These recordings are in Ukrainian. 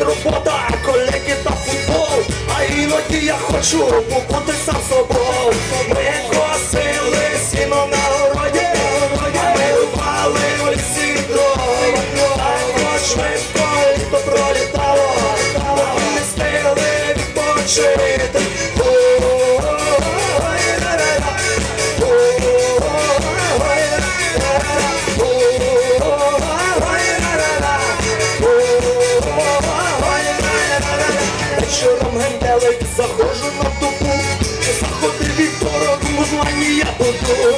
робота, колеги та футбол. А іноді я хочу побути сам собою. Ми косили сіно на городі, ми рубали всі дрова. в швидко літо пролітало, а ми не встигли відпочити. Буду.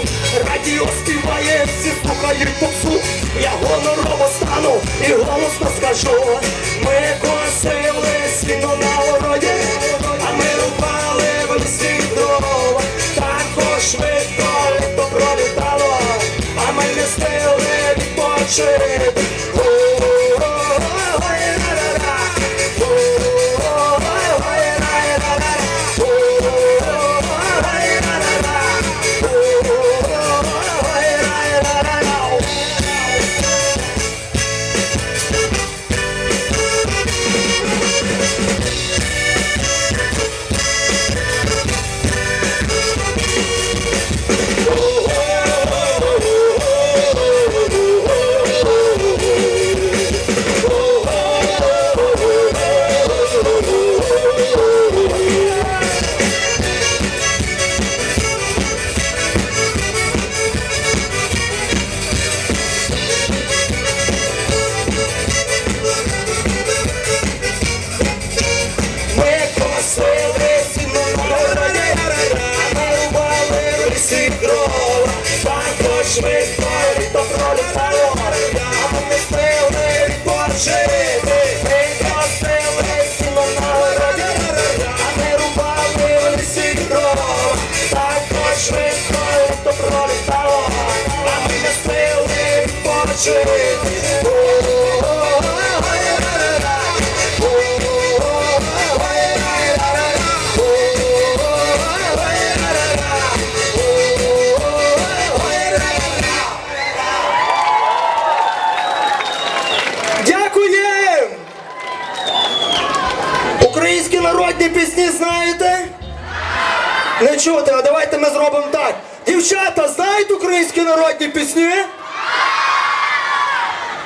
Радіо співає, всі слухають попсу. Я гонорово стану і голосно скажу. Ми косили сіно на городі А ми рубали в лісі дрова. Так швидко літо пролітало А ми не стили відпочити швидко не встигли відпочити. Ми косили сіно на городі, а ми рубали в лісі відпочити. Українські народні пісні знаєте? Не чути, а давайте ми зробимо так. Дівчата, знають українські народні пісні?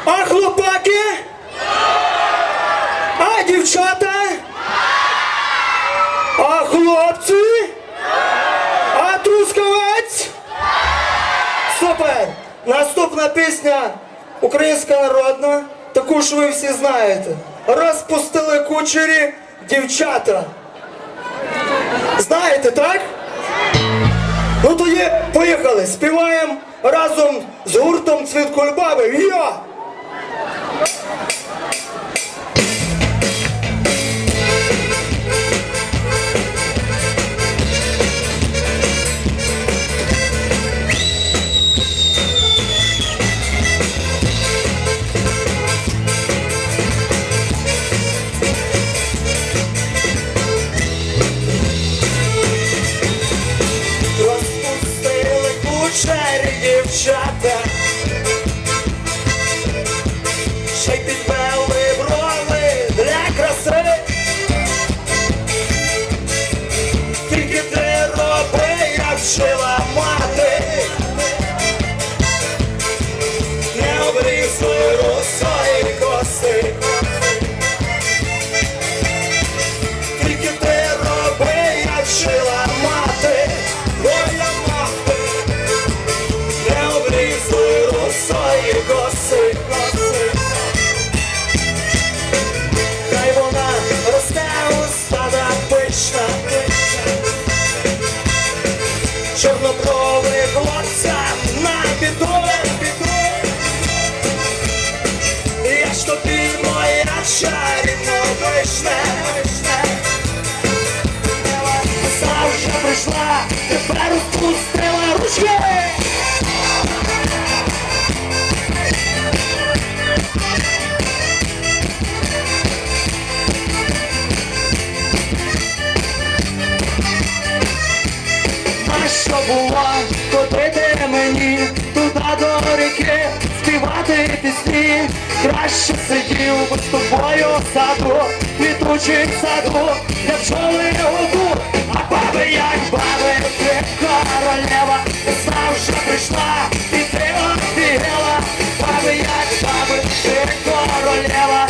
А хлопаки? А дівчата? А хлопці? А трускавець? Супер! Наступна пісня українська народна, таку ж ви всі знаєте. Розпустили кучері дівчата. Знаєте, так? Ну тоді поїхали, співаємо разом з гуртом Цвіт Кульбаби. На біду, я ж моя чарівна вишня. Завжди прийшла, тепер розпустила ручки. Наша що було, ходити мені туди до ріки, співати пісні, краще сидів би з тобою в саду, квітучий саду, де пчоли гуду, а баби як баби, ти королева, весна вже прийшла, і ти офігела, баби як баби, ти королева,